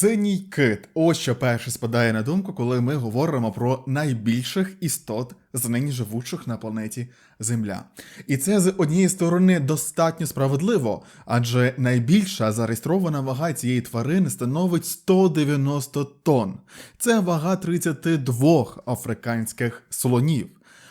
Синій кит. Ось що перше спадає на думку, коли ми говоримо про найбільших істот з нині живучих на планеті Земля. І це з однієї сторони достатньо справедливо, адже найбільша зареєстрована вага цієї тварини становить 190 тонн. Це вага 32 африканських слонів.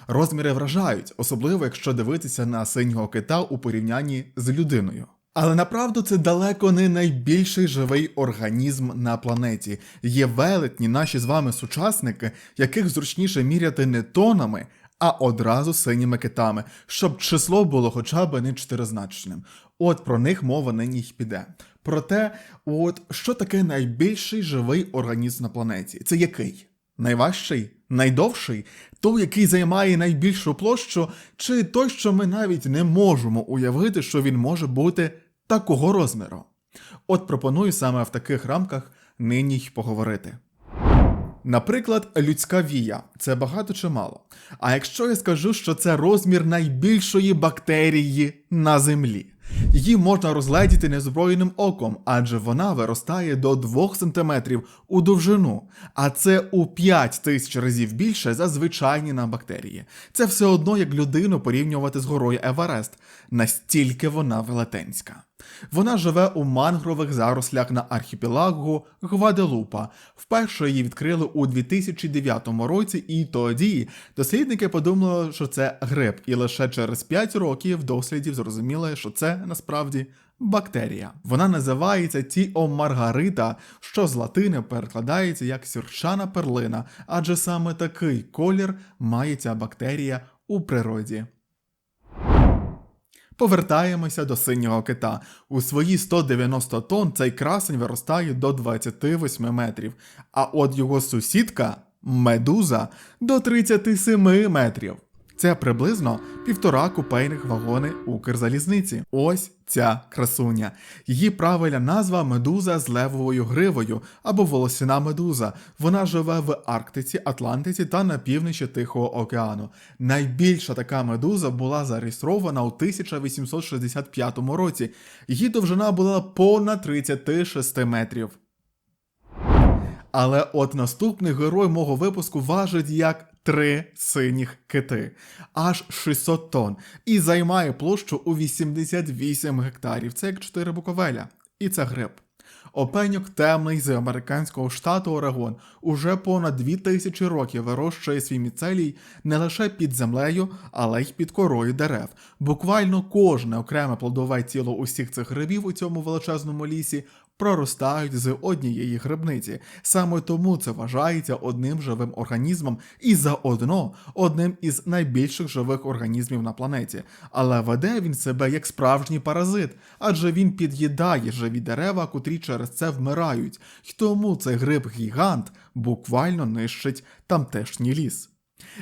Розміри вражають, особливо якщо дивитися на синього кита у порівнянні з людиною. Але направду це далеко не найбільший живий організм на планеті. Є велетні наші з вами сучасники, яких зручніше міряти не тонами, а одразу синіми китами, щоб число було хоча б не чотиризначним. От про них мова нині й піде. Проте, от що таке найбільший живий організм на планеті? Це який? Найважчий? Найдовший? Той, який займає найбільшу площу, чи той, що ми навіть не можемо уявити, що він може бути такого розміру? От пропоную саме в таких рамках нині й поговорити. Наприклад, людська вія це багато чи мало. А якщо я скажу, що це розмір найбільшої бактерії на землі, її можна розгледіти незброєним оком, адже вона виростає до 2 см у довжину, а це у 5 тисяч разів більше за звичайні нам бактерії. Це все одно як людину порівнювати з горою Еверест, настільки вона велетенська. Вона живе у мангрових зарослях на архіпелагу Гваделупа. Вперше її відкрили у 2009 році, і тоді дослідники подумали, що це гриб, і лише через 5 років дослідів зрозуміли, що це насправді бактерія. Вона називається Тіомаргарита, що з латини перекладається як сірчана перлина, адже саме такий колір має ця бактерія у природі. Повертаємося до синього кита. У свої 190 тонн цей красень виростає до 28 метрів, а от його сусідка медуза до 37 метрів. Це приблизно півтора купейних вагони Укрзалізниці. Ось ця красуня. Її правильна назва медуза з левовою гривою або волосяна медуза. Вона живе в Арктиці, Атлантиці та на півночі Тихого океану. Найбільша така медуза була зареєстрована у 1865 році. Її довжина була понад 36 метрів. Але от наступний герой мого випуску важить як три синіх кити, аж 600 тонн, і займає площу у 88 гектарів. Це як 4 буковеля. І це гриб. Опеньок темний з американського штату Орегон уже понад 2000 років вирощує свій міцелій не лише під землею, але й під корою дерев. Буквально кожне окреме плодове тіло усіх цих грибів у цьому величезному лісі проростають з однієї грибниці. Саме тому це вважається одним живим організмом і заодно одним із найбільших живих організмів на планеті. Але веде він себе як справжній паразит, адже він під'їдає живі дерева, котрі через це вмирають. І тому цей гриб-гігант буквально нищить тамтешній ліс.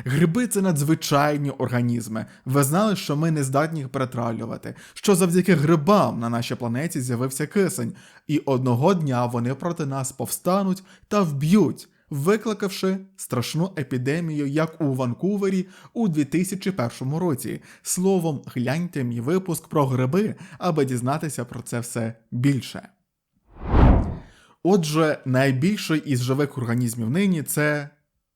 Гриби це надзвичайні організми. Ви знали, що ми не здатні їх перетравлювати, що завдяки грибам на нашій планеті з'явився кисень, і одного дня вони проти нас повстануть та вб'ють, викликавши страшну епідемію, як у Ванкувері у 2001 році. Словом, гляньте мій випуск про гриби, аби дізнатися про це все більше. Отже, найбільший із живих організмів нині це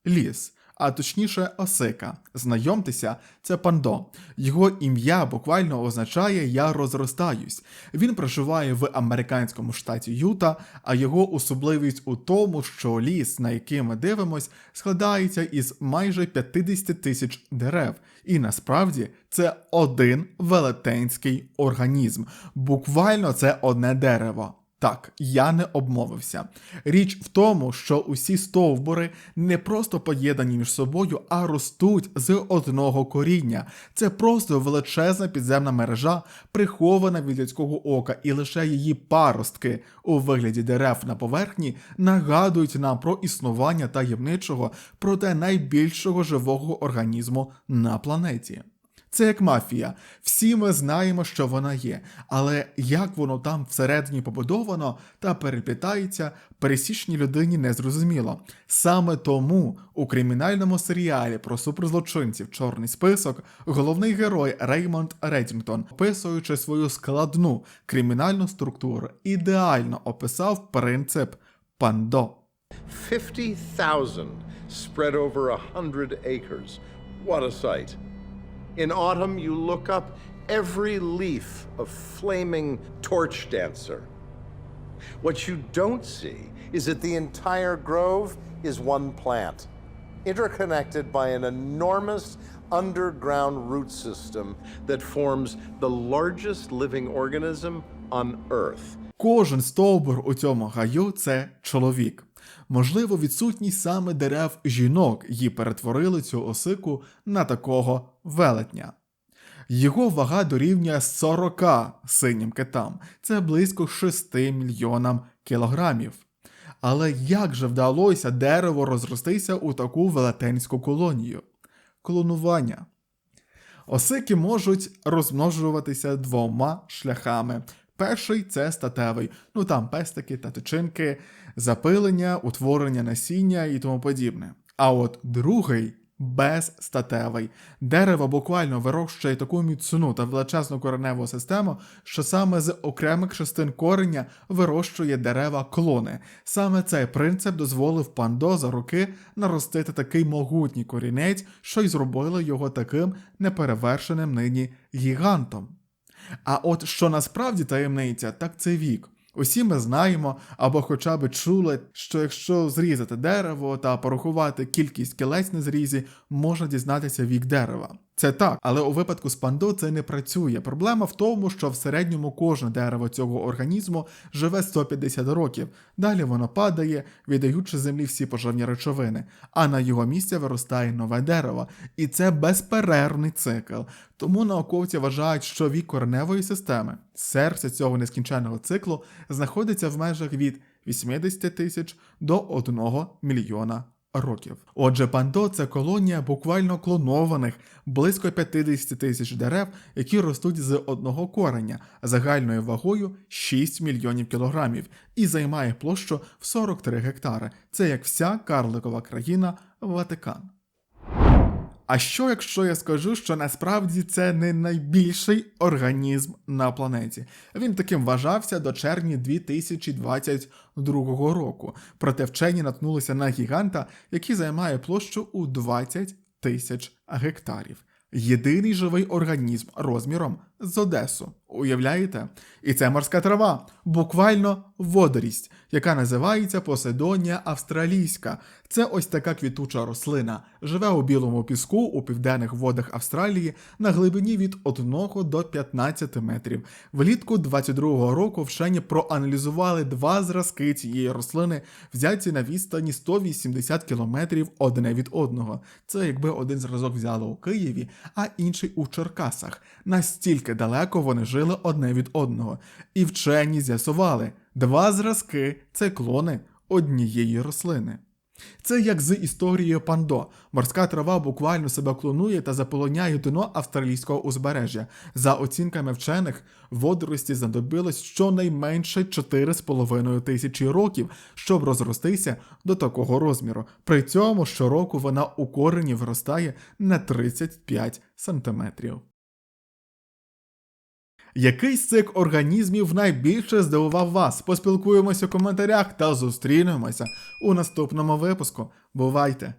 ліс а точніше осика. Знайомтеся, це пандо. Його ім'я буквально означає Я розростаюсь. Він проживає в американському штаті Юта, а його особливість у тому, що ліс, на який ми дивимось, складається із майже 50 тисяч дерев. І насправді це один велетенський організм. Буквально це одне дерево. Так, я не обмовився. Річ в тому, що усі стовбури не просто поєднані між собою, а ростуть з одного коріння. Це просто величезна підземна мережа, прихована від людського ока, і лише її паростки у вигляді дерев на поверхні нагадують нам про існування таємничого, проте найбільшого живого організму на планеті. Це як мафія. Всі ми знаємо, що вона є, але як воно там всередині побудовано та переплітається, пересічній людині не зрозуміло. Саме тому у кримінальному серіалі про суперзлочинців Чорний список головний герой Реймонд Редінгтон, описуючи свою складну кримінальну структуру, ідеально описав принцип пандо. 50,000 spread over a hundred acres. What a sight. In autumn, you look up every leaf a flaming torch dancer. What you don't see is that the entire grove is one plant, interconnected by an enormous underground root system that forms the largest living organism on Earth. Кожен стовбур у цьому гаю це чоловік. Можливо, відсутність саме дерев жінок її перетворили цю осику на такого велетня. Його вага дорівнює 40 синім китам, це близько 6 мільйонам кілограмів. Але як же вдалося дерево розростися у таку велетенську колонію? Клонування. Осики можуть розмножуватися двома шляхами. Перший це статевий, ну там пестики та тичинки, запилення, утворення насіння і тому подібне. А от другий безстатевий. Дерево буквально вирощує таку міцну та величезну кореневу систему, що саме з окремих частин кореня вирощує дерева клони. Саме цей принцип дозволив пандо за роки наростити такий могутній корінець, що й зробило його таким неперевершеним нині гігантом. А от що насправді таємниця, так це вік. Усі ми знаємо або хоча б чули, що якщо зрізати дерево та порахувати кількість кілець на зрізі, можна дізнатися вік дерева. Це так, але у випадку з пандо це не працює. Проблема в тому, що в середньому кожне дерево цього організму живе 150 років. Далі воно падає, віддаючи землі всі поживні речовини, а на його місце виростає нове дерево. І це безперервний цикл. Тому науковці вважають, що вік кореневої системи, серце цього нескінченного циклу, знаходиться в межах від 80 тисяч до 1 мільйона років. Отже, пандо це колонія буквально клонованих близько 50 тисяч дерев, які ростуть з одного кореня загальною вагою 6 мільйонів кілограмів і займає площу в 43 гектари. Це як вся карликова країна Ватикан. А що якщо я скажу, що насправді це не найбільший організм на планеті? Він таким вважався до червня 2022 року. Проте вчені наткнулися на гіганта, який займає площу у 20 тисяч гектарів. Єдиний живий організм розміром з Одесу. Уявляєте? І це морська трава, буквально водорість, яка називається Поседонія австралійська. Це ось така квітуча рослина. Живе у білому піску у південних водах Австралії на глибині від 1 до 15 метрів. Влітку 22-го року вчені проаналізували два зразки цієї рослини, взяті на відстані 180 кілометрів одне від одного. Це якби один зразок взяли у Києві, а інший у Черкасах. Настільки далеко вони жили одне від одного. І вчені з'ясували, два зразки це клони однієї рослини. Це як з історією пандо. Морська трава буквально себе клонує та заполоняє дно австралійського узбережжя. За оцінками вчених, водорості знадобилось щонайменше 4,5 тисячі років, щоб розростися до такого розміру. При цьому щороку вона у корені виростає на 35 сантиметрів. Який з цих організмів найбільше здивував вас? Поспілкуємося у коментарях та зустрінемося у наступному випуску. Бувайте!